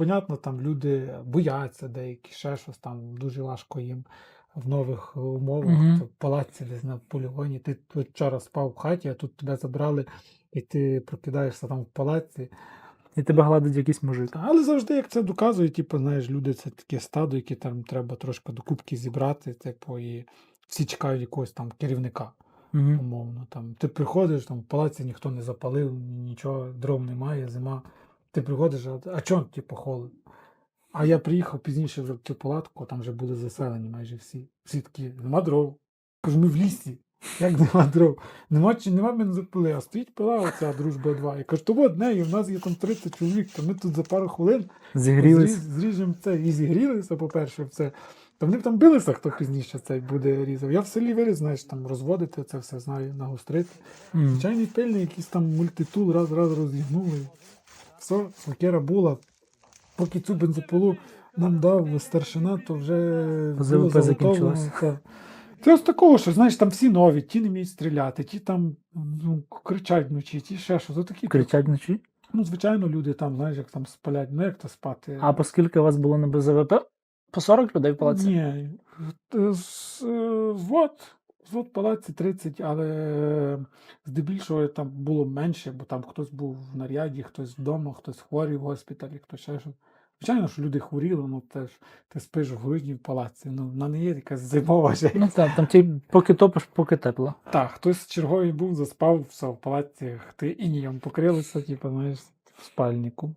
понятно, там люди бояться деякі, ще щось там дуже важко їм в нових умовах. В палаці десь на полігоні. Ти тут вчора спав в хаті, а тут тебе забрали, і ти прокидаєшся там в палаці. І тебе гладить якийсь мужик. Але завжди, як це доказує, типу, знаєш, люди це таке стадо, яке там треба трошки до кубки зібрати, типу, і всі чекають якогось там керівника, Угу. умовно. Там, ти приходиш, там в палаці ніхто не запалив, нічого, дров немає, зима. Ти приходиш, а, а чого, типу, холодно? А я приїхав пізніше вже в цю палатку, там вже були заселені майже всі. Всі такі, нема дров. Кажу, ми в лісі. Як нема дров? Нема чи нема бензопили, а стоїть пила оця дружба 2. Я кажу, то от нею, в нас є там 30 чоловік, то ми тут за пару хвилин. Зріз, зріжемо це і зігрілися, по-перше, все. Та вони б там билися, хто пізніше цей буде різав. Я в селі виріс, знаєш, там розводити це все знаю, нагострити. Звичайний пильний, якийсь там мультитул раз-раз розігнули. Все, сокира була. Поки цю бензопилу нам дав старшина, то вже було ЗВП та. Це з такого, що знаєш, там всі нові, ті не вміють стріляти, ті там ну, кричать вночі, ті ще що. Такі, Кричать вночі. Ну, звичайно, люди там, знаєш, як там спалять, ну як то спати. А по скільки у вас було на БЗВП? По 40 людей в палаці? Ні. е, з- е, Взвод, взвод палаці 30, але е, здебільшого там було менше, бо там хтось був в наряді, хтось вдома, хтось хворий в госпіталі, хтось ще щось. Звичайно, що люди хворіли, ну теж ти спиш в грудні в палаці. Ну, вона не є якась зимова же. Ну так, там ті, поки топиш, поки тепло. Так, хтось черговий був, заспав, все, в палаці ти інієм покрилися, типу, знаєш, в спальнику.